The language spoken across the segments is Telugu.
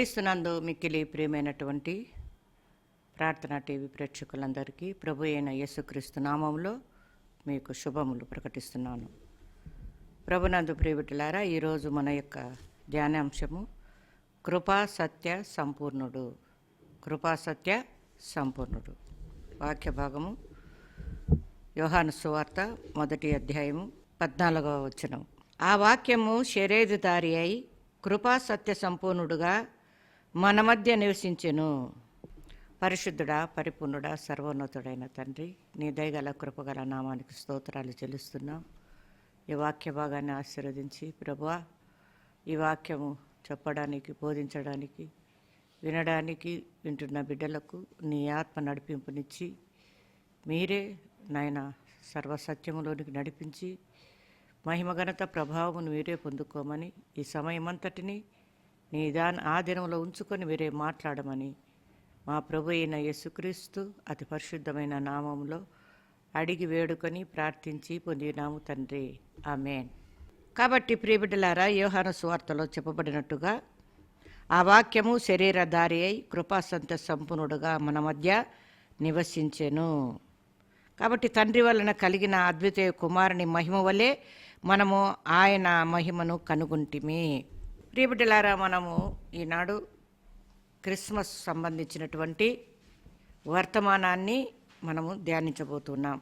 క్రీస్తునందు మిక్కిలి ప్రియమైనటువంటి ప్రార్థనా టీవీ ప్రేక్షకులందరికీ ప్రభు అయిన యేసుక్రీస్తు నామంలో మీకు శుభములు ప్రకటిస్తున్నాను. ప్రభునందు ప్రియవిటులారా ఈరోజు మన యొక్క ధ్యానాంశము కృపా సత్య సంపూర్ణుడు. కృపా సత్య సంపూర్ణుడు. వాక్య భాగము యోహాను సువార్త మొదటి అధ్యాయము పద్నాలుగవ వచనం. ఆ వాక్యము శరీరధారి అయి కృపా సత్య సంపూర్ణుడుగా మన మధ్య నివసించెను. పరిశుద్ధుడా పరిపూర్ణుడా సర్వోన్నతుడైన తండ్రి నీ దయగల కృపగల నామానికి స్తోత్రాలు చెల్లిస్తున్నాం. ఈ వాక్య భాగాన్ని ఆశీర్వదించి ప్రభువా ఈ వాక్యము చెప్పడానికి బోధించడానికి వినడానికి వింటున్న బిడ్డలకు నీ ఆత్మ నడిపింపునిచ్చి మీరే నాయన సర్వసత్యములోనికి నడిపించి మహిమఘనత ప్రభావమును మీరే పొందుకోమని ఈ సమయమంతటిని నీ దాని ఆ దినంలో ఉంచుకొని మీరే మాట్లాడమని మా ప్రభు అయిన యేసుక్రీస్తు అతి పరిశుద్ధమైన నామంలో అడిగి వేడుకొని ప్రార్థించి పొందినాము తండ్రి. ఆమెన్. కాబట్టి ప్రియబిడ్డలారా యోహాను సువార్తలో చెప్పబడినట్టుగా ఆ వాక్యము శరీరధారి అయి కృపాసంత సంపన్నుడుగా మన మధ్య నివసించెను. కాబట్టి తండ్రి వలన కలిగిన అద్వితీయ కుమారుని మహిమ వలె మనము ఆయన మహిమను కనుగొంటిమి. ప్రియబిడ్డలారా మనము ఈనాడు క్రిస్మస్ సంబంధించినటువంటి వర్తమానాన్ని మనము ధ్యానించబోతున్నాం.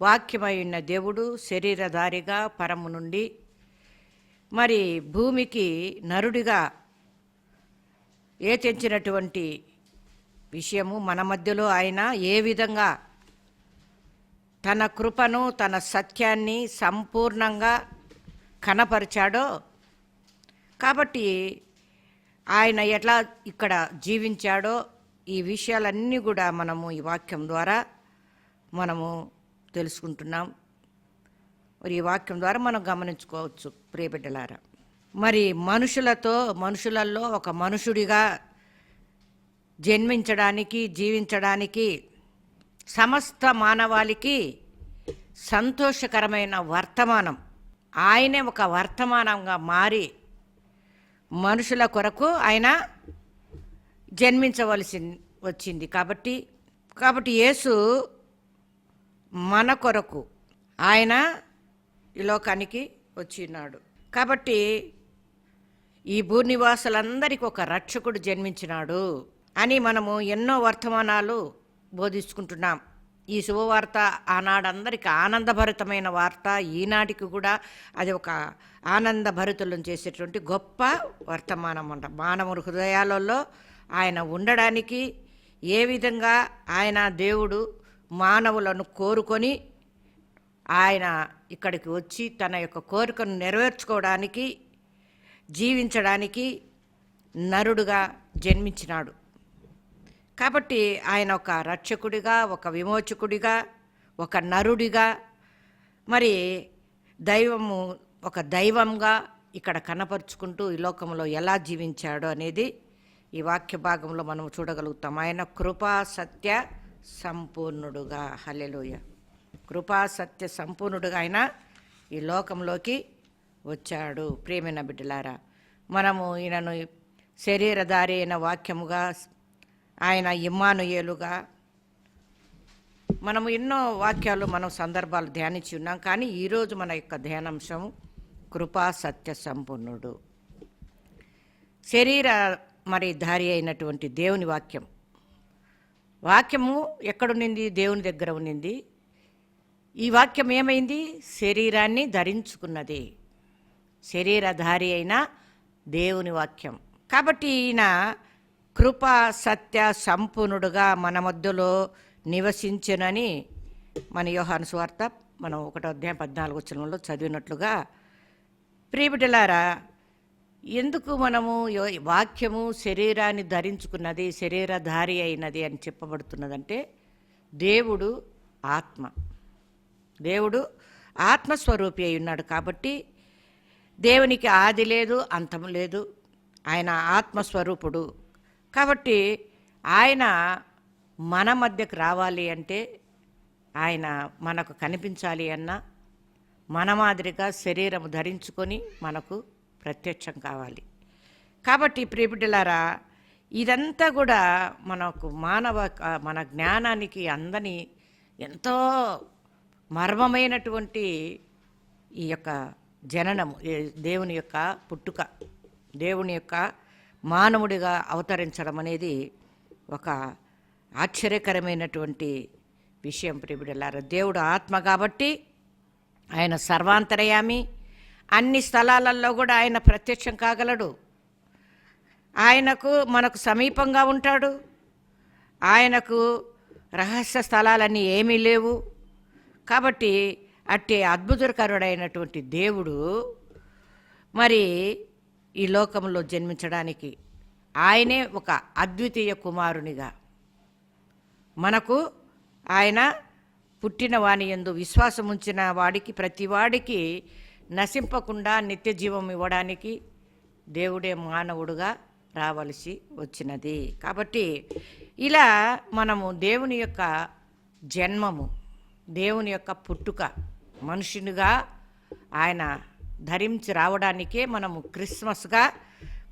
వాక్యమైన దేవుడు శరీరధారిగా పరము నుండి మరి భూమికి నరుడిగా ఏ తెంచినటువంటి విషయము మన మధ్యలో ఆయన ఏ విధంగా తన కృపను తన సత్యాన్ని సంపూర్ణంగా కనపరిచాడో కాబట్టి ఆయన ఎట్లా ఇక్కడ జీవించాడో ఈ విషయాలన్నీ కూడా మనము ఈ వాక్యం ద్వారా మనము తెలుసుకుంటున్నాం. మరి ఈ వాక్యం ద్వారా మనం గమనించుకోవచ్చు ప్రియబిడ్డలారా మరి మనుషులతో మనుషులలో ఒక మనుషుడిగా జన్మించడానికి జీవించడానికి సమస్త మానవాళికి సంతోషకరమైన వర్తమానం. ఆయనే ఒక వర్తమానంగా మారి మనుషుల కొరకు ఆయన జన్మించవలసి వచ్చింది. కాబట్టి కాబట్టి యేసు మన కొరకు ఆయన ఈ లోకానికి వచ్చినాడు. కాబట్టి ఈ భూనివాసులందరికీ ఒక రక్షకుడు జన్మించినాడు అని మనము ఎన్నో వర్తమానాలు బోధించుకుంటున్నాం. ఈ శుభవార్త ఆనాడందరికీ ఆనందభరితమైన వార్త. ఈనాటికి కూడా అది ఒక ఆనందభరితులను చేసేటువంటి గొప్ప వర్తమానం అంట. మానవుడు హృదయాలలో ఆయన ఉండడానికి ఏ విధంగా ఆయన దేవుడు మానవులను కోరుకొని ఆయన ఇక్కడికి వచ్చి తన యొక్క కోరికను నెరవేర్చుకోవడానికి జీవించడానికి నరుడుగా జన్మించినాడు. కాబట్టి ఆయన ఒక రక్షకుడిగా ఒక విమోచకుడిగా ఒక నరుడిగా మరి దైవము ఒక దైవంగా ఇక్కడ కనపరుచుకుంటూ ఈ లోకంలో ఎలా జీవించాడో అనేది ఈ వాక్య భాగంలో మనం చూడగలుగుతాం. ఆయన కృపా సత్య సంపూర్ణుడుగా. హలెలుయ కృపా సత్య సంపూర్ణుడుగా ఆయన ఈ లోకంలోకి వచ్చాడు. ప్రేమిన బిడ్డలారా మనము ఈయనను శరీరధారి అయిన వాక్యముగా ఆయన ఇమ్మానుయేలుగా మనము ఎన్నో వాక్యాలు మనం సందర్భాలు ధ్యానించి ఉన్నాం. కానీ ఈరోజు మన యొక్క ధ్యానాంశం కృపా సత్య సంపూర్ణుడు. శరీర మరి దారి అయినటువంటి దేవుని వాక్యం. వాక్యము ఎక్కడుండింది దేవుని దగ్గర ఉన్నింది. ఈ వాక్యం ఏమైంది? శరీరాన్ని ధరించుకున్నది. శరీరధారి అయిన దేవుని వాక్యం. కాబట్టి ఈయన కృప సత్య సంపూర్ణుడుగా మన మధ్యలో నివసించునని మన యోహాను సువార్త మనం ఒకటో అధ్యాయం పద్నాలుగు వచనంలో చదివినట్లుగా ప్రియబిడ్డలారా ఎందుకు మనము వాక్యము శరీరాన్ని ధరించుకున్నది శరీరధారి అయినది అని చెప్పబడుతున్నదంటే దేవుడు ఆత్మ. దేవుడు ఆత్మస్వరూపి అయి ఉన్నాడు కాబట్టి దేవునికి ఆది లేదు అంతము లేదు. ఆయన ఆత్మస్వరూపుడు. కాబట్టి ఆయన మన మధ్యకు రావాలి అంటే ఆయన మనకు కనిపించాలి అన్నా మన మాదిరిగా శరీరం ధరించుకొని మనకు ప్రత్యక్షం కావాలి. కాబట్టి ప్రియబిడ్డలారా ఇదంతా కూడా మనకు మానవ మన జ్ఞానానికి అందని ఎంతో మర్మమైనటువంటి ఈ యొక్క జననము దేవుని యొక్క పుట్టుక దేవుని యొక్క మానవుడిగా అవతరించడం అనేది ఒక ఆశ్చర్యకరమైనటువంటి విషయం ప్రిబిడలారు దేవుడు ఆత్మ కాబట్టి ఆయన సర్వాంతరయామి. అన్ని స్థలాలలో కూడా ఆయన ప్రత్యక్షం కాగలడు. ఆయనకు మనకు సమీపంగా ఉంటాడు. ఆయనకు రహస్య స్థలాలన్నీ ఏమీ లేవు. కాబట్టి అట్టి అద్భుతకరుడైనటువంటి దేవుడు మరి ఈ లోకంలో జన్మించడానికి ఆయనే ఒక అద్వితీయ కుమారునిగా. మనకు ఆయన పుట్టిన వాని ఎందు విశ్వాసం ఉంచిన వాడికి ప్రతి వాడికి నశింపకుండా నిత్య జీవం ఇవ్వడానికి దేవుడే మానవుడుగా రావలసి వచ్చినది. కాబట్టి ఇలా మనము దేవుని యొక్క జన్మము దేవుని యొక్క పుట్టుక మనుషునిగా ఆయన ధరించి రావడానికే మనము క్రిస్మస్గా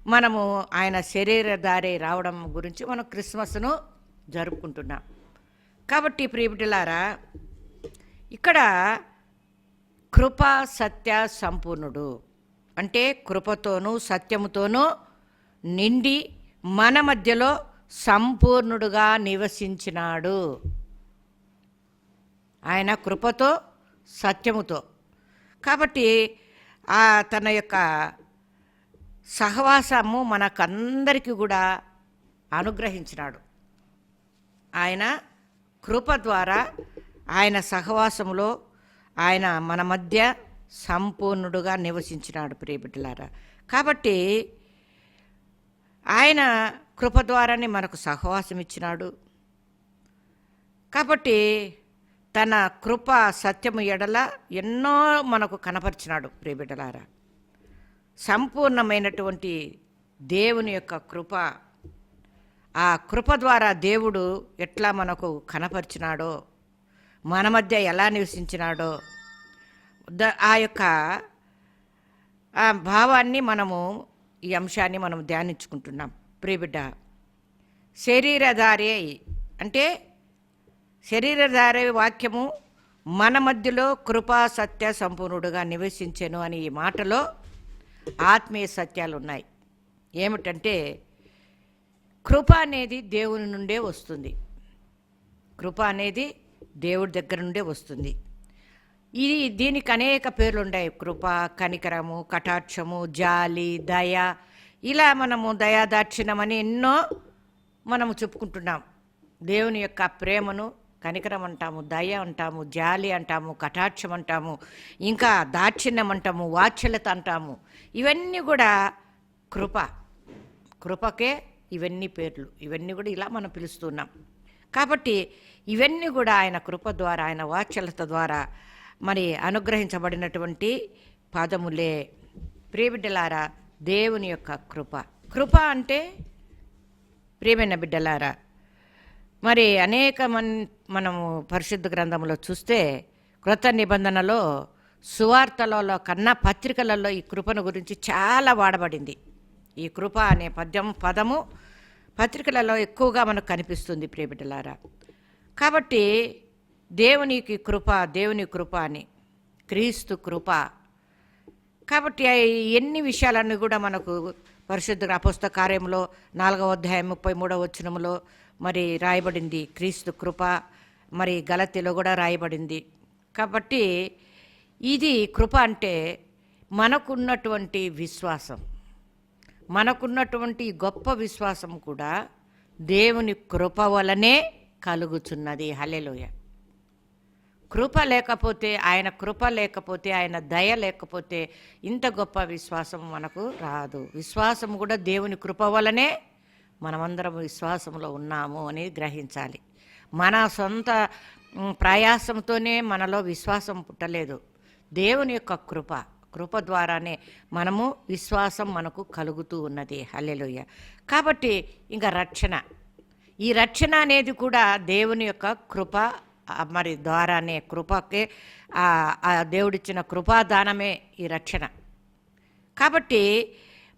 మనము ఆయన శరీరధారే రావడం గురించి మనం క్రిస్మస్ను జరుపుకుంటున్నాం. కాబట్టి ప్రియబిడ్డలారా ఇక్కడ కృప సత్య సంపూర్ణుడు. అంటే కృపతోనూ సత్యముతోనూ నిండి మన మధ్యలో సంపూర్ణుడుగా నివసించినాడు. ఆయన కృపతో సత్యముతో. కాబట్టి తన యొక్క సహవాసము మనకందరికీ కూడా అనుగ్రహించినాడు. ఆయన కృప ద్వారా ఆయన సహవాసములో ఆయన మన మధ్య సంపూర్ణుడుగా నివసించినాడు ప్రియబిడ్డలారా కాబట్టి ఆయన కృప ద్వారానే మనకు సహవాసం ఇచ్చినాడు కాబట్టి తన కృప సత్యము ఎడల ఎన్నో మనకు కనపరిచినాడు ప్రియబిడ్డలారా సంపూర్ణమైనటువంటి దేవుని యొక్క కృప ఆ కృప ద్వారా దేవుడు ఎట్లా మనకు కనపరిచినాడో మన మధ్య ఎలా నివసించినాడో ద ఆ యొక్క ఆ భావాన్ని మనము ఈ అంశాన్ని మనం ధ్యానించుకుంటున్నాం. ప్రియబిడ్డ శరీరధారి అంటే శరీరధారే వాక్యము మన మధ్యలో కృపా సత్య సంపూర్ణుడుగా నివసించెను అని ఈ మాటలో ఆత్మీయ సత్యాలు ఉన్నాయి. ఏమిటంటే కృప అనేది దేవుని నుండే వస్తుంది. కృప అనేది దేవుడి దగ్గర నుండే వస్తుంది. ఇది దీనికి అనేక పేర్లు ఉన్నాయి. కృప కనికరము కటాక్షము జాలి దయ. ఇలా మనము దయాదాక్షిణం అని ఎన్నో మనము చెప్పుకుంటున్నాం. దేవుని యొక్క ప్రేమను కనికరం అంటాము దయ అంటాము జాలి అంటాము కటాక్షం అంటాము ఇంకా దాక్షిణ్యం అంటాము వాత్సల్యత అంటాము. ఇవన్నీ కూడా కృప. కృపకే ఇవన్నీ పేర్లు. ఇవన్నీ కూడా ఇలా మనం పిలుస్తున్నాం. కాబట్టి ఇవన్నీ కూడా ఆయన కృప ద్వారా ఆయన వాత్సల్యత ద్వారా మరి అనుగ్రహించబడినటువంటి పాదములే. ప్రియబిడ్డలారా దేవుని యొక్క కృప. కృప అంటే ప్రియమైన బిడ్డలారా మరి అనేక మన్ మనము పరిశుద్ధ గ్రంథంలో చూస్తే క్రొత్త నిబంధనలో సువార్తలలో కన్నా పత్రికలలో ఈ కృపను గురించి చాలా వాడబడింది. ఈ కృప అనే పద్యం పదము పత్రికలలో ఎక్కువగా మనకు కనిపిస్తుంది ప్రియబిడ్డలారా. కాబట్టి దేవునికి కృప దేవుని కృప అని క్రీస్తు కృప. కాబట్టి ఎన్ని విషయాలన్నీ కూడా మనకు పరిశుద్ధ అపుస్త కార్యంలో నాలుగవ అధ్యాయం ముప్పై మూడవ వచనంలో మరి రాయబడింది క్రీస్తు కృప. మరి గలతిలో కూడా రాయబడింది. కాబట్టి ఇది కృప అంటే మనకున్నటువంటి విశ్వాసం. మనకున్నటువంటి గొప్ప విశ్వాసం కూడా దేవుని కృప వలనే కలుగుచున్నది. హలెలోయ కృప లేకపోతే ఆయన కృప లేకపోతే ఆయన దయ లేకపోతే ఇంత గొప్ప విశ్వాసం మనకు రాదు. విశ్వాసం కూడా దేవుని కృప వలనే మనమందరం విశ్వాసంలో ఉన్నాము అని గ్రహించాలి. మన సొంత ప్రయాసంతోనే మనలో విశ్వాసం పుట్టలేదు. దేవుని యొక్క కృప కృప ద్వారానే మనము విశ్వాసం మనకు కలుగుతూ ఉన్నది. హల్లెలుయ్య కాబట్టి ఇంకా రక్షణ. ఈ రక్షణ అనేది కూడా దేవుని యొక్క కృప మరి ద్వారానే కృపకే దేవుడిచ్చిన కృపాదానమే ఈ రక్షణ. కాబట్టి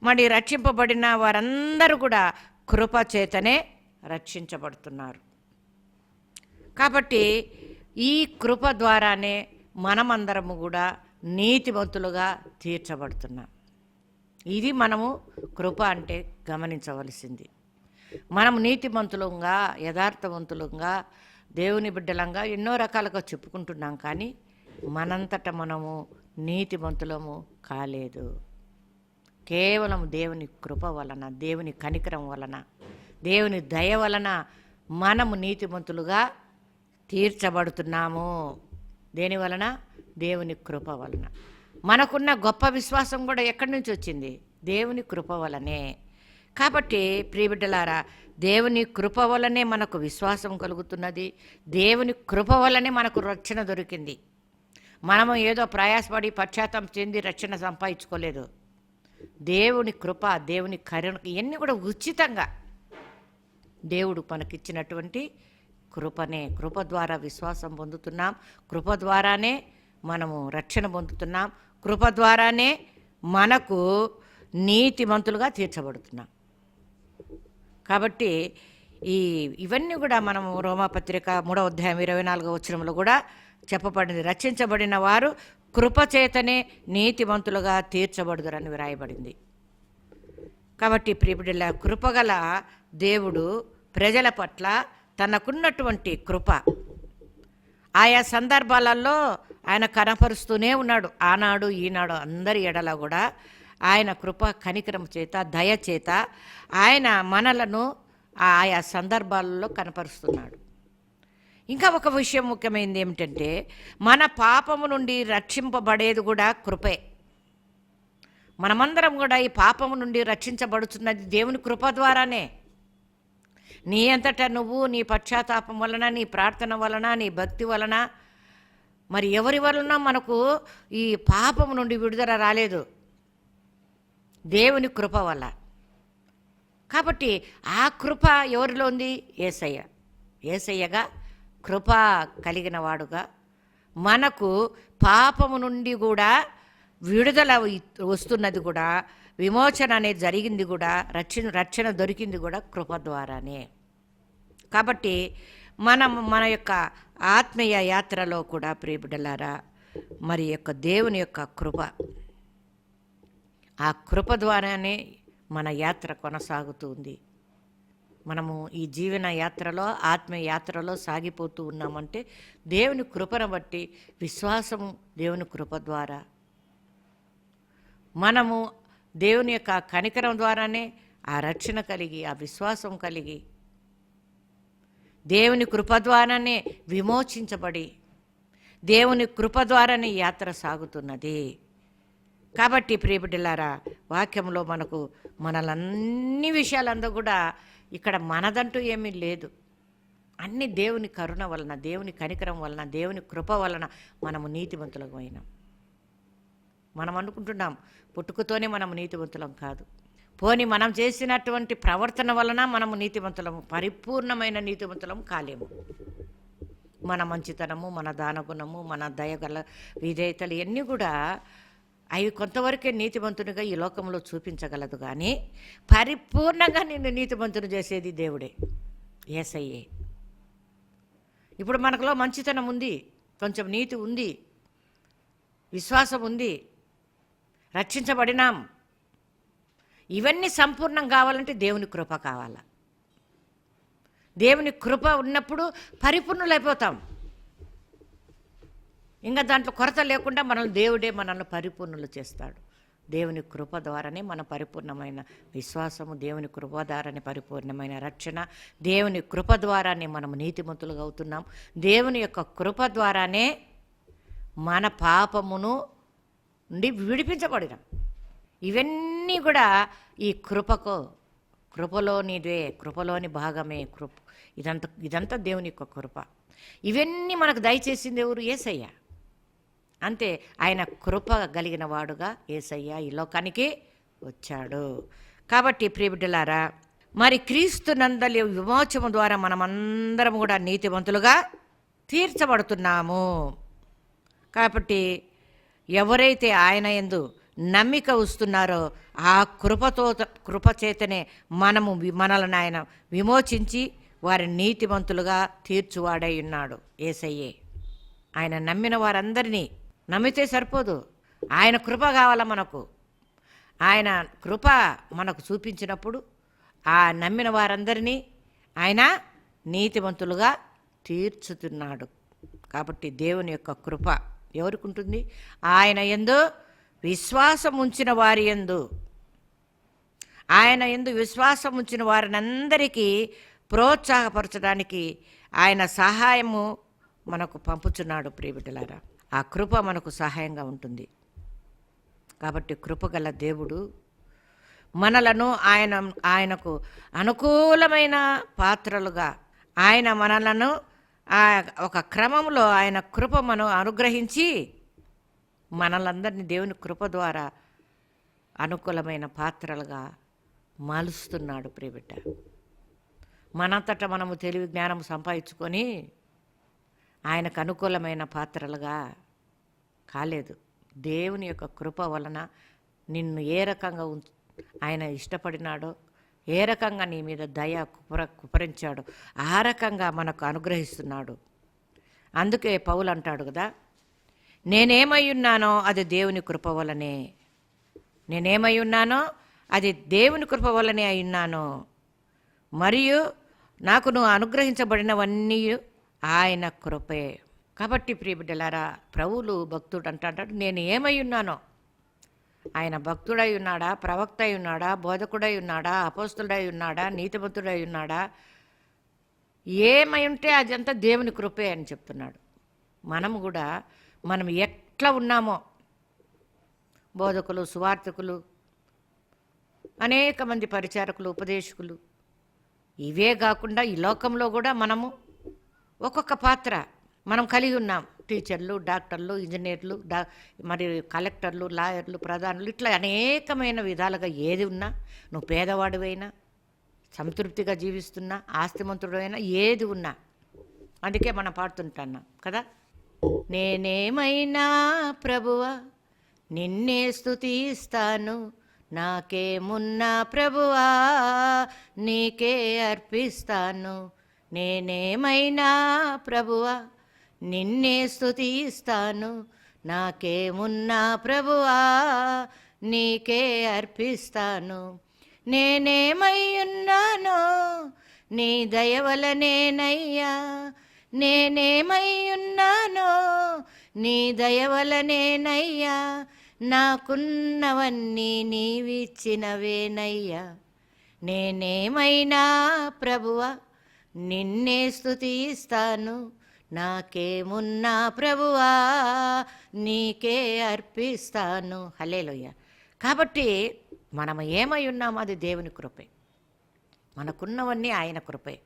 మరి రక్షింపబడిన వారందరూ కూడా కృప చేతనే రక్షించబడుతున్నారు. కాబట్టి ఈ కృప ద్వారానే మనమందరము కూడా నీతివంతులుగా తీర్చబడుతున్నాం. ఇది మనము కృప అంటే గమనించవలసింది. మనం నీతిమంతులంగా యథార్థవంతులంగా దేవుని బిడ్డలంగా ఎన్నో రకాలుగా చెప్పుకుంటున్నాం కానీ మనంతట మనము నీతిమంతులము కాలేదు. కేవలం దేవుని కృప వలన దేవుని కనికరం వలన దేవుని దయ వలన మనము నీతిమంతులుగా తీర్చబడుతున్నాము. దేని వలన? దేవుని కృప వలన. మనకున్న గొప్ప విశ్వాసం కూడా ఎక్కడి నుంచి వచ్చింది? దేవుని కృప వలనే. కాబట్టి ప్రియబిడ్డలారా దేవుని కృప వలనే మనకు విశ్వాసం కలుగుతున్నది. దేవుని కృప వలనే మనకు రక్షణ దొరికింది. మనము ఏదో ప్రయాసపడి పశ్చాత్తం చెంది రక్షణ సంపాదించుకోలేదు. దేవుని కృప దేవుని కరుణ ఇవన్నీ కూడా ఉచితంగా దేవుడు మనకిచ్చినటువంటి కృపనే కృప ద్వారా విశ్వాసం పొందుతున్నాం. కృప ద్వారానే మనము రక్షణ పొందుతున్నాం. కృప ద్వారానే మనకు నీతిమంతులుగా తీర్చబడుతున్నాం. కాబట్టి ఈ ఇవన్నీ కూడా మనము రోమాపత్రిక మూడవ అధ్యాయం ఇరవై నాలుగో వచ్చినంలో కూడా చెప్పబడింది. రక్షించబడిన వారు కృపచేతనే నీతివంతులుగా తీర్చబడుదురని వ్రాయబడింది. కాబట్టి ప్రిపిడిల కృపగల దేవుడు ప్రజల పట్ల తనకున్నటువంటి కృప. ఆయా సందర్భాలలో ఆయన కనపరుస్తూనే ఉన్నాడు. ఆనాడు ఈనాడు అందరి ఎడల కూడా ఆయన కృప కనికరం చేత దయ చేత ఆయన మనలను ఆయా సందర్భాలలో కనపరుస్తున్నాడు. ఇంకా ఒక విషయం ముఖ్యమైనది ఏమిటంటే మన పాపము నుండి రక్షింపబడేది కూడా కృపే. మనమందరం కూడా ఈ పాపము నుండి రక్షించబడుతున్నది దేవుని కృప ద్వారానే. నీ అంతట నువ్వు నీ పశ్చాత్తాపం వలన నీ ప్రార్థన వలన నీ భక్తి వలన మరి ఎవరి వలన మనకు ఈ పాపం నుండి విడుదల రాలేదు? దేవుని కృప వల్ల. కాబట్టి ఆ కృప ఎవరిలో ఉంది? ఏసయ్య. ఏసయ్యగా కృప కలిగిన వాడుగా మనకు పాపము నుండి కూడా విడుదల వస్తున్నది కూడా విమోచన అనేది జరిగింది కూడా రక్షణ రక్షణ దొరికింది కూడా కృప ద్వారానే. కాబట్టి మనం మన యొక్క ఆత్మీయ యాత్రలో కూడా ప్రియబిడ్డలారా మరి యొక్క దేవుని యొక్క కృప ఆ కృప ద్వారానే మన యాత్ర కొనసాగుతుంది మనము ఈ జీవన యాత్రలో ఆత్మీయ యాత్రలో సాగిపోతూ ఉన్నామంటే దేవుని కృపను బట్టి విశ్వాసము దేవుని కృప ద్వారా. మనము దేవుని యొక్క కనికరం ద్వారానే ఆ రక్షణ కలిగి ఆ విశ్వాసం కలిగి దేవుని కృప ద్వారానే విమోచించబడి దేవుని కృప ద్వారానే యాత్ర సాగుతున్నది. కాబట్టి ప్రియబిడ్డలారా వాక్యంలో మనకు మనలన్ని విషయాలందరూ కూడా ఇక్కడ మనదంటూ ఏమీ లేదు. అన్ని దేవుని కరుణ వలన దేవుని కనికరం వలన దేవుని కృప వలన మనము నీతివంతులకు అయినాం మనం అనుకుంటున్నాం పుట్టుకతోనే మనం నీతివంతులం కాదు. పోని మనం చేసినటువంటి ప్రవర్తన వలన మనము నీతివంతులము పరిపూర్ణమైన నీతివంతులం కాలేము. మన మంచితనము మన దానగుణము మన దయగల విధేయతలు ఇవన్నీ కూడా అవి కొంతవరకే నీతివంతునిగా ఈ లోకంలో చూపించగలదు కానీ పరిపూర్ణంగా నిన్ను నీతివంతుని చేసేది దేవుడే ఏసయ్యే. ఇప్పుడు మనకులో మంచితనం ఉంది కొంచెం నీతి ఉంది విశ్వాసం ఉంది రక్షించబడినాం ఇవన్నీ సంపూర్ణం కావాలంటే దేవుని కృప కావాల? దేవుని కృప ఉన్నప్పుడు పరిపూర్ణులైపోతాం. ఇంకా దాంట్లో కొరత లేకుండా మనల్ని దేవుడే మనల్ని పరిపూర్ణులు చేస్తాడు. దేవుని కృప ద్వారానే మన పరిపూర్ణమైన విశ్వాసము దేవుని కృప ద్వారానే పరిపూర్ణమైన రక్షణ దేవుని కృప ద్వారానే మనం నీతిమంతులుగా అవుతున్నాం. దేవుని యొక్క కృప ద్వారానే మన పాపమును నుండి విడిపించబడినాం. ఇవన్నీ కూడా ఈ కృపకు కృపలోనిదే కృపలోని భాగమే కృప. ఇదంతా ఇదంతా దేవుని యొక్క కృప. ఇవన్నీ మనకు దయచేసింది ఎవరు? ఏసయ్య. అంతే ఆయన కృప కలిగిన వాడుగా ఏసయ్య ఈ లోకానికి వచ్చాడు. కాబట్టి ప్రియబిడ్డలారా మరి క్రీస్తు నందలి విమోచము ద్వారా మనమందరం కూడా నీతివంతులుగా తీర్చబడుతున్నాము. కాబట్టి ఎవరైతే ఆయన ఎందు నమ్మిక వస్తున్నారో ఆ కృపతో కృపచేతనే మనము మనలను ఆయన విమోచించి వారి నీతిమంతులుగా తీర్చువాడై ఉన్నాడు ఏసయ్యే. ఆయన నమ్మిన వారందరినీ నమ్మితే సరిపోదు. ఆయన కృప కావాల మనకు. ఆయన కృప మనకు చూపించినప్పుడు ఆ నమ్మిన వారందరినీ ఆయన నీతివంతులుగా తీర్చుతున్నాడు. కాబట్టి దేవుని యొక్క కృప ఎవరికి ఉంటుంది? ఆయన ఎందు విశ్వాసం ఉంచిన వారి ఎందు ఆయన ఎందు విశ్వాసం ఉంచిన వారినందరికీ ప్రోత్సాహపరచడానికి ఆయన సహాయము మనకు పంపుచున్నాడు ప్రియబిడ్డలారా. ఆ కృప మనకు సహాయంగా ఉంటుంది. కాబట్టి కృపగల దేవుడు మనలను ఆయన ఆయనకు అనుకూలమైన పాత్రలుగా ఆయన మనలను ఒక క్రమంలో ఆయన కృప మనం అనుగ్రహించి మనలందరినీ దేవుని కృప ద్వారా అనుకూలమైన పాత్రలుగా మలుస్తున్నాడు ప్రియబిడ్డ. మనంతట మనము తెలివి జ్ఞానం సంపాదించుకొని ఆయనకు అనుకూలమైన పాత్రలుగా కాలేదు. దేవుని యొక్క కృప వలన నిన్ను ఏ రకంగా ఆయన ఇష్టపడినాడో ఏ రకంగా నీ మీద దయ కుపర కుపరించాడో ఆ రకంగా మనకు అనుగ్రహిస్తున్నాడు. అందుకే పౌలు అంటాడు కదా నేనేమై ఉన్నానో అది దేవుని కృప వలనే. నేనేమై ఉన్నానో అది దేవుని కృప వలనే అయి ఉన్నాను మరియు నాకు నువ్వు అనుగ్రహించబడినవన్నీ ఆయన కృపే. కాబట్టి ప్రియబిడ్డలారా ప్రభువులు భక్తుడు అంటాడు నేను ఏమై ఉన్నానో ఆయన భక్తుడై ఉన్నాడా ప్రవక్త అయి ఉన్నాడా బోధకుడై ఉన్నాడా అపోస్తుడై ఉన్నాడా నీతిమంతుడై ఉన్నాడా ఏమై ఉంటే అదంతా దేవుని కృపే అని చెప్తున్నాడు. మనము కూడా మనం ఎట్లా ఉన్నామో. బోధకులు సువార్థకులు అనేక మంది పరిచారకులు ఉపదేశకులు. ఇవే కాకుండా ఈ లోకంలో కూడా మనము ఒక్కొక్క పాత్ర మనం కలిగి ఉన్నాం. టీచర్లు డాక్టర్లు ఇంజనీర్లు డా మరి కలెక్టర్లు లాయర్లు ప్రధానులు ఇట్లా అనేకమైన విధాలుగా ఏది ఉన్నా నువ్వు పేదవాడివైనా సంతృప్తిగా జీవిస్తున్నా ఆస్తిమంతుడైనా ఏది ఉన్నా అందుకే మనం పాడుతుంటున్నాం కదా? నేనేమైనా ప్రభువ? నిన్నే స్తుతిస్తాను. నాకేమున్నా ప్రభువా? నీకే అర్పిస్తాను. నేనేమైనా ప్రభువా? నిన్నే స్థుతిస్తాను నాకేమున్నా ప్రభువా? నీకే అర్పిస్తాను. నేనేమై ఉన్నానో? నీ దయవలనేనయ్యా నేనేమై ఉన్నానో నీ దయవలనేనయ్యా నాకున్నవన్నీ నీవిచ్చినవేనయ్యా. నేనేమైనా ప్రభువ? నిన్నే స్థుతిస్తాను నాకేమున్నా ప్రభువా? నీకే అర్పిస్తాను. హలేలోయ కాబట్టి మనం ఏమై ఉన్నామో అది దేవుని కృపే. మనకున్నవన్నీ ఆయన కృపే.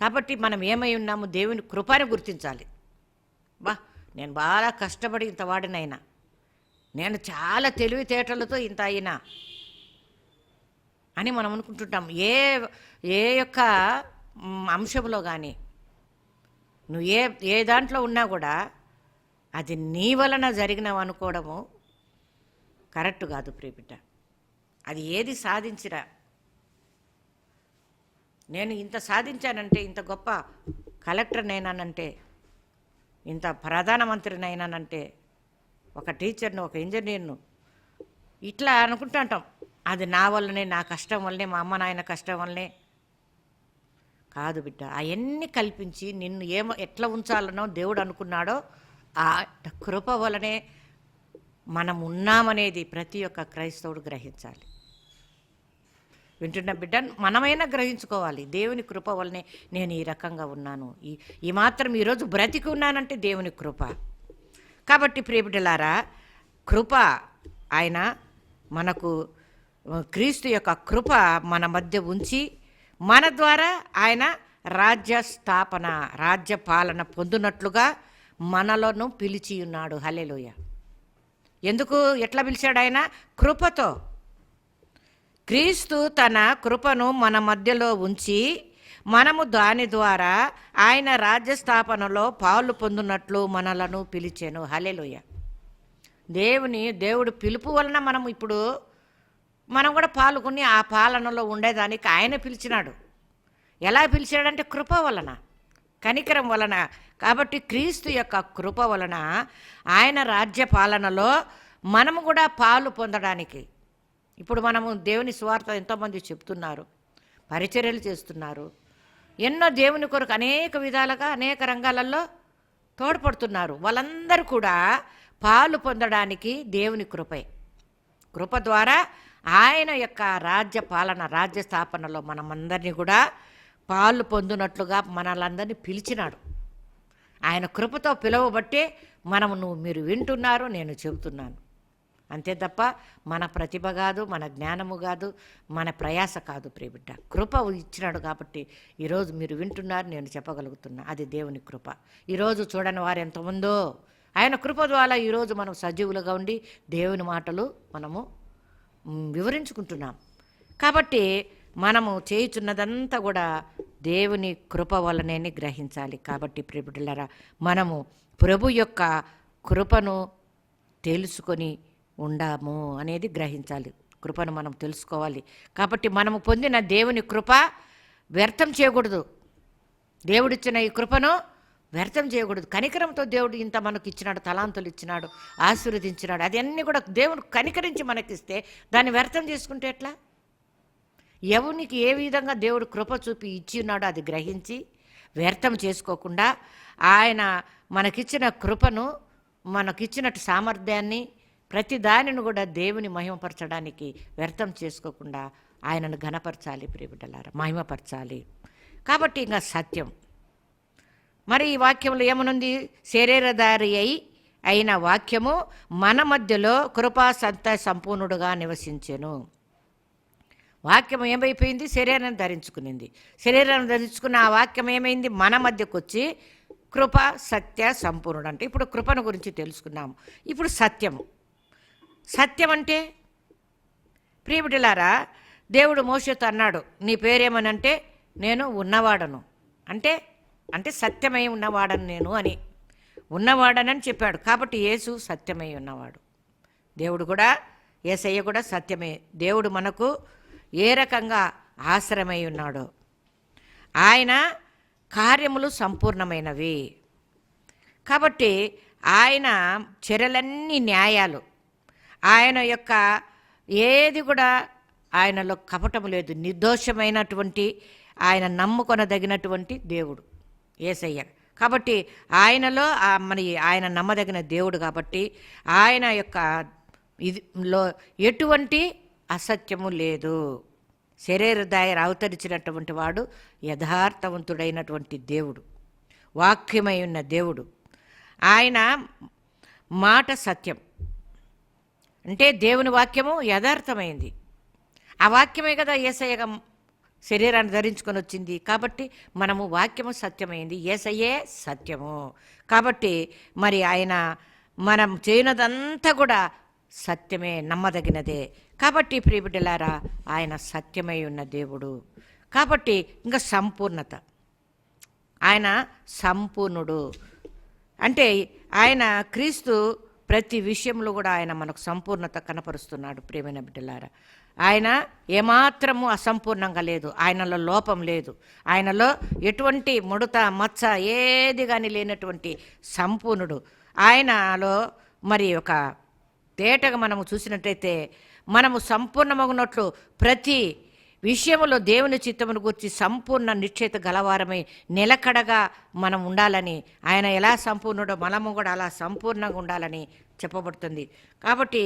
కాబట్టి మనం ఏమై ఉన్నామో దేవుని కృపను గుర్తించాలి. బా నేను బాగా కష్టపడి ఇంత వాడినైనా. నేను చాలా తెలివితేటలతో ఇంత అయినా అని మనం అనుకుంటుంటాం. ఏ ఏ యొక్క అంశంలో కానీ నువ్వు ఏ ఏ దాంట్లో ఉన్నా కూడా అది నీ వలన జరిగినవి అనుకోవడము కరెక్ట్ కాదు ప్రియబిడ్డ. అది ఏది సాధించిరా నేను ఇంత సాధించానంటే ఇంత గొప్ప కలెక్టర్నైనానంటే ఇంత ప్రధానమంత్రినైనానంటే ఒక టీచర్ను ఒక ఇంజనీర్ను ఇట్లా అనుకుంటుంటాం అది నా వల్లనే నా కష్టం వల్లనే మా అమ్మ నాయన కష్టం వల్లనే. కాదు బిడ్డ అవన్నీ కల్పించి నిన్ను ఏమో ఎట్లా ఉంచాలనో దేవుడు అనుకున్నాడో ఆ కృప వలనే మనం ఉన్నామనేది ప్రతి ఒక్క క్రైస్తవుడు గ్రహించాలి. వింటున్న బిడ్డ మనమైనా గ్రహించుకోవాలి. దేవుని కృప వల్లనే నేను ఈ రకంగా ఉన్నాను. ఈ ఈ మాత్రం ఈరోజు బ్రతికి ఉన్నానంటే దేవుని కృప. కాబట్టి ప్రియబిడ్డలారా కృప ఆయన మనకు క్రీస్తు యొక్క కృప మన మధ్య ఉంచి మన ద్వారా ఆయన రాజ్య స్థాపన రాజ్య పాలన పొందినట్లుగా మనలను పిలిచి ఉన్నాడు. హలేలోయ ఎందుకు? ఎట్లా పిలిచాడు ఆయన? కృపతో. క్రీస్తు తన కృపను మన మధ్యలో ఉంచి మనము దాని ద్వారా ఆయన రాజ్య స్థాపనలో పాలు పొందినట్లు మనలను పిలిచాను. హలెలుయ దేవుని దేవుడు పిలుపు వలన మనం ఇప్పుడు మనం కూడా పాల్గొని ఆ పాలనలో ఉండేదానికి ఆయన పిలిచినాడు. ఎలా పిలిచాడంటే కృప వలన కనికరం వలన. కాబట్టి క్రీస్తు యొక్క కృప వలన ఆయన రాజ్య పాలనలో మనము కూడా పాలు పొందడానికి ఇప్పుడు మనము దేవుని స్వార్థ ఎంతోమంది చెప్తున్నారు పరిచర్యలు చేస్తున్నారు. ఎన్నో దేవుని కొరకు అనేక విధాలుగా అనేక రంగాలలో తోడ్పడుతున్నారు. వాళ్ళందరూ కూడా పాలు పొందడానికి దేవుని కృపే. కృప ద్వారా ఆయన యొక్క రాజ్య పాలన రాజ్య స్థాపనలో మనమందరినీ కూడా పాలు పొందినట్లుగా మనలందరినీ పిలిచినాడు. ఆయన కృపతో పిలువబట్టే మనము నువ్వు మీరు వింటున్నారు నేను చెబుతున్నాను. అంతే తప్ప మన ప్రతిభ కాదు మన జ్ఞానము కాదు మన ప్రయాస కాదు ప్రియబిడ్డ. కృప ఇచ్చినాడు కాబట్టి ఈరోజు మీరు వింటున్నారు నేను చెప్పగలుగుతున్నా. అది దేవుని కృప. ఈరోజు చూడని వారు ఎంతమందో. ఆయన కృప ద్వారా ఈరోజు మనం సజీవులుగా ఉండి దేవుని మాటలు మనము వివరించుకుంటున్నాం. కాబట్టి మనము చేయుచున్నదంతా కూడా దేవుని కృప వలనే గ్రహించాలి. కాబట్టి ప్రిబిడ్డలారా మనము ప్రభు యొక్క కృపను తెలుసుకొని ఉండాము అనేది గ్రహించాలి. కృపను మనం తెలుసుకోవాలి. కాబట్టి మనము పొందిన దేవుని కృప వ్యర్థం చేయకూడదు. దేవుడిచ్చిన ఈ కృపను వ్యర్థం చేయకూడదు. కనికరంతో దేవుడు ఇంత మనకు ఇచ్చినాడు తలాంతులు ఇచ్చినాడు ఆశీర్వదించినాడు. అదన్నీ కూడా దేవుడు కనికరించి మనకిస్తే దాన్ని వ్యర్థం చేసుకుంటే ఎట్లా? ఎవరికి ఏ విధంగా దేవుడు కృప చూపి ఇచ్చి ఉన్నాడో అది గ్రహించి వ్యర్థం చేసుకోకుండా ఆయన మనకిచ్చిన కృపను మనకిచ్చినట్టు సామర్థ్యాన్ని ప్రతి దానిని కూడా దేవుని మహిమపరచడానికి వ్యర్థం చేసుకోకుండా ఆయనను ఘనపరచాలి ప్రియబిడ్డలారా మహిమపరచాలి. కాబట్టి ఇంకా సత్యం. మరి ఈ వాక్యంలో ఏమనుంది? శరీరధారి అయి అయిన వాక్యము మన మధ్యలో కృపా సంత సంపూర్ణుడుగా నివసించెను. వాక్యం ఏమైపోయింది? శరీరాన్ని ధరించుకునింది. శరీరాన్ని ధరించుకున్న ఆ వాక్యం ఏమైంది? మన మధ్యకు వచ్చి కృప సత్య సంపూర్ణుడు అంటే ఇప్పుడు కృపను గురించి తెలుసుకున్నాము. ఇప్పుడు సత్యము. సత్యం అంటే ప్రియబిడ్డలారా దేవుడు మోసతో అన్నాడు నీ పేరేమనంటే నేను ఉన్నవాడను. అంటే అంటే సత్యమై ఉన్నవాడను నేను అని. ఉన్నవాడనని చెప్పాడు. కాబట్టి యేసు సత్యమై ఉన్నవాడు. దేవుడు కూడా ఏసయ్య కూడా సత్యమే. దేవుడు మనకు ఏ రకంగా ఆశ్రమై ఉన్నాడో. ఆయన కార్యములు సంపూర్ణమైనవి. కాబట్టి ఆయన చర్యలన్నీ న్యాయాలు. ఆయన యొక్క ఏది కూడా ఆయనలో కపటము లేదు. నిర్దోషమైనటువంటి ఆయన నమ్ముకొనదగినటువంటి దేవుడు ఏసయ్య. కాబట్టి ఆయనలో మన ఆయన నమ్మదగిన దేవుడు కాబట్టి ఆయన యొక్క ఇది లో ఎటువంటి అసత్యము లేదు. శరీర దాయర అవతరించినటువంటి వాడు యథార్థవంతుడైనటువంటి దేవుడు వాక్యమై ఉన్న దేవుడు. ఆయన మాట సత్యం. అంటే దేవుని వాక్యము యథార్థమైంది. ఆ వాక్యమే కదా ఏసయ్యగా శరీరాన్ని ధరించుకొని వచ్చింది. కాబట్టి మనము వాక్యము సత్యమైంది. ఏసయ్యే సత్యము. కాబట్టి మరి ఆయన మనం చేయనదంతా కూడా సత్యమే నమ్మదగినదే. కాబట్టి ప్రియబిడ్డలారా ఆయన సత్యమై ఉన్న దేవుడు. కాబట్టి ఇంకా సంపూర్ణత. ఆయన సంపూర్ణుడు. అంటే ఆయన క్రీస్తు ప్రతి విషయంలో కూడా ఆయన మనకు సంపూర్ణత కనపరుస్తున్నాడు ప్రేమైన బిడ్డలారా. ఆయన ఏమాత్రము అసంపూర్ణంగా లేదు ఆయనలో లోపం లేదు. ఆయనలో ఎటువంటి ముడత మచ్చ ఏది కానీ లేనటువంటి సంపూర్ణుడు. ఆయనలో మరి ఒక తేటగా మనము చూసినట్టయితే మనము సంపూర్ణమగునట్లు ప్రతి విషయంలో దేవుని చిత్తమును గురించి సంపూర్ణ నిశ్చేత గలవారమై నిలకడగా మనం ఉండాలని ఆయన ఎలా సంపూర్ణుడో మనము కూడా అలా సంపూర్ణంగా ఉండాలని చెప్పబడుతుంది. కాబట్టి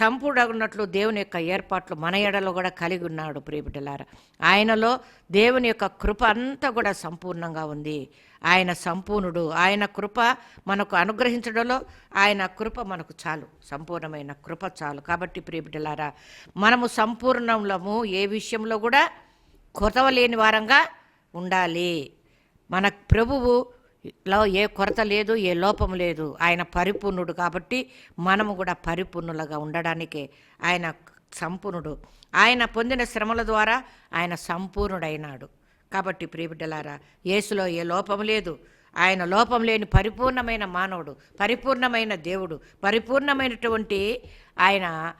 సంపూర్ణగున్నట్లు దేవుని యొక్క ఏర్పాట్లు మన ఎడలో కూడా కలిగి ఉన్నాడు ప్రియబిడ్డలారా. ఆయనలో దేవుని యొక్క కృప అంతా కూడా సంపూర్ణంగా ఉంది. ఆయన సంపూర్ణుడు. ఆయన కృప మనకు అనుగ్రహించడంలో ఆయన కృప మనకు చాలు. సంపూర్ణమైన కృప చాలు. కాబట్టి ప్రియబిడ్డలారా మనము సంపూర్ణంలము ఏ విషయంలో కూడా కొరతవలేని వారంగా ఉండాలి. మన ప్రభువు లో ఏ కొరత లేదు ఏ లోపం లేదు. ఆయన పరిపూర్ణుడు కాబట్టి మనము కూడా పరిపూర్ణులుగా ఉండడానికే ఆయన సంపూర్ణుడు. ఆయన పొందిన శ్రమల ద్వారా ఆయన సంపూర్ణుడైనాడు. కాబట్టి ప్రియబిడ్డలారా యేసులో ఏ లోపం లేదు. ఆయన లోపం లేని పరిపూర్ణమైన మానవుడు పరిపూర్ణమైన దేవుడు పరిపూర్ణమైనటువంటి ఆయన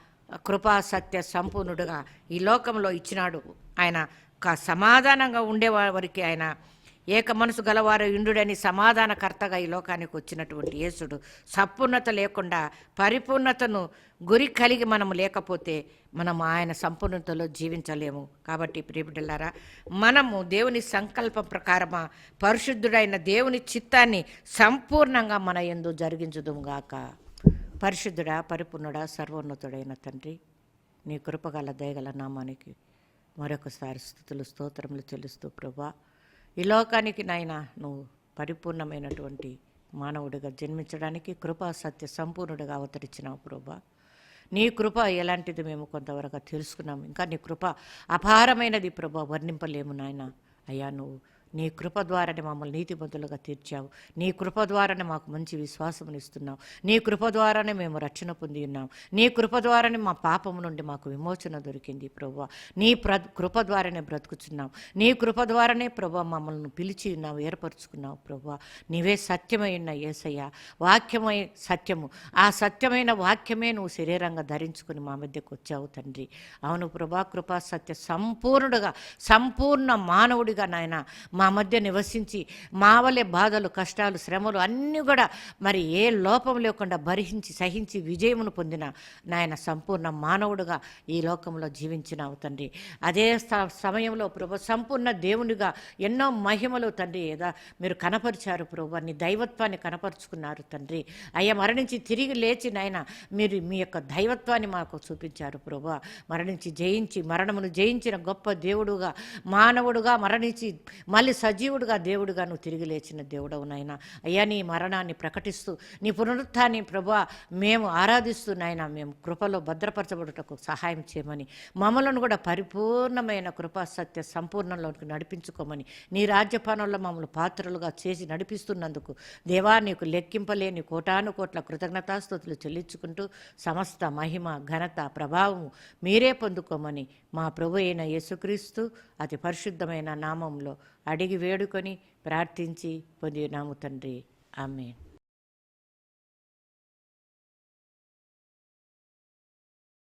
కృపా సత్య సంపూర్ణుడుగా ఈ లోకంలో ఇచ్చినాడు. ఆయన సమాధానంగా సమాధానంగా ఉండేవారికి ఆయన ఏక మనసు గలవారు ఇండుడని సమాధానకర్తగా ఈ లోకానికి వచ్చినటువంటి యేసుడు సంపూర్ణత లేకుండా పరిపూర్ణతను గురి కలిగి మనము లేకపోతే మనం ఆయన సంపూర్ణతలో జీవించలేము. కాబట్టి ప్రియబిడ్డలారా మనము దేవుని సంకల్పం ప్రకారమా పరిశుద్ధుడైన దేవుని చిత్తాన్ని సంపూర్ణంగా మన ఎందు జరిగించుదుముగాక పరిశుద్ధుడా పరిపూర్ణుడా సర్వోన్నతుడైన తండ్రి నీ కృపగల దయగల నామానికి మరొకసారి స్థుతులు స్తోత్రములు చెల్లిస్తూ ప్రభా ఈ లోకానికి నాయన నువ్వు పరిపూర్ణమైనటువంటి మానవుడిగా జన్మించడానికి కృపా సత్య సంపూర్ణుడిగా అవతరించినావు ప్రభా. నీ కృప ఎలాంటిది మేము కొంతవరకు తెలుసుకున్నాం ఇంకా నీ కృప అపారమైనది ప్రభా వర్ణింపలేము నాయన. అయ్యా నువ్వు నీ కృప ద్వారానే మమ్మల్ని నీతిమంతులుగా తీర్చావు. నీ కృప ద్వారానే మాకు మంచి విశ్వాసం ఇస్తున్నావు. నీ కృప ద్వారానే మేము రక్షణ పొంది ఉన్నాం. నీ కృప ద్వారానే మా పాపము నుండి మాకు విమోచన దొరికింది ప్రభు నీ ప్ర కృప ద్వారానే బ్రతుకుచున్నాం. నీ కృప ద్వారానే ప్రభు మమ్మల్ని పిలిచి ఉన్నావు ఏర్పరచుకున్నావు ప్రభు నీవే సత్యమై ఉన్న ఏసయ్య. వాక్యమై సత్యము. ఆ సత్యమైన వాక్యమే నువ్వు శరీరంగా ధరించుకుని మా మధ్యకు వచ్చావు తండ్రి. అవును ప్రభా కృపా సత్య సంపూర్ణుడుగా సంపూర్ణ మానవుడిగా నాయన మా మధ్య నివసించి మా వలె బాధలు కష్టాలు శ్రమలు అన్నీ కూడా మరి ఏ లోపం లేకుండా భరించి సహించి విజయమును పొందిన నాయన సంపూర్ణ మానవుడుగా ఈ లోకంలో జీవించినావు తండ్రి. అదే సమయంలో ప్రభు సంపూర్ణ దేవునిగా ఎన్నో మహిమలు తండ్రి ఏదా మీరు కనపరిచారు ప్రభు నీ దైవత్వాన్ని కనపరుచుకున్నారు తండ్రి. అయ్యా మరణించి తిరిగి లేచి నాయన మీరు మీ యొక్క దైవత్వాన్ని మాకు చూపించారు ప్రభు. మరణించి జయించి మరణమును జయించిన గొప్ప దేవుడుగా మానవుడుగా మరణించి మళ్ళీ సజీవుడుగా దేవుడుగా నువ్వు తిరిగి లేచిన దేవుడవు నాయన. అయ్యా నీ మరణాన్ని ప్రకటిస్తూ నీ పునరుత్థాన్ని ప్రభా మేము ఆరాధిస్తూ నాయన మేము కృపలో భద్రపరచబడుటకు సహాయం చేయమని మమ్మలను కూడా పరిపూర్ణమైన కృపా సత్య సంపూర్ణంలోకి నడిపించుకోమని నీ రాజ్యపానంలో మమ్మల్ని పాత్రలుగా చేసి నడిపిస్తున్నందుకు దేవా నీకు లెక్కింపలేని కోటాను కోట్ల కృతజ్ఞతాస్థుతులు చెల్లించుకుంటూ సమస్త మహిమ ఘనత ప్రభావము మీరే పొందుకోమని మా ప్రభు అయిన యేసుక్రీస్తు అతి పరిశుద్ధమైన నామంలో అడిగి వేడుకొని ప్రార్థించి పొందినాము తండ్రి. ఆమె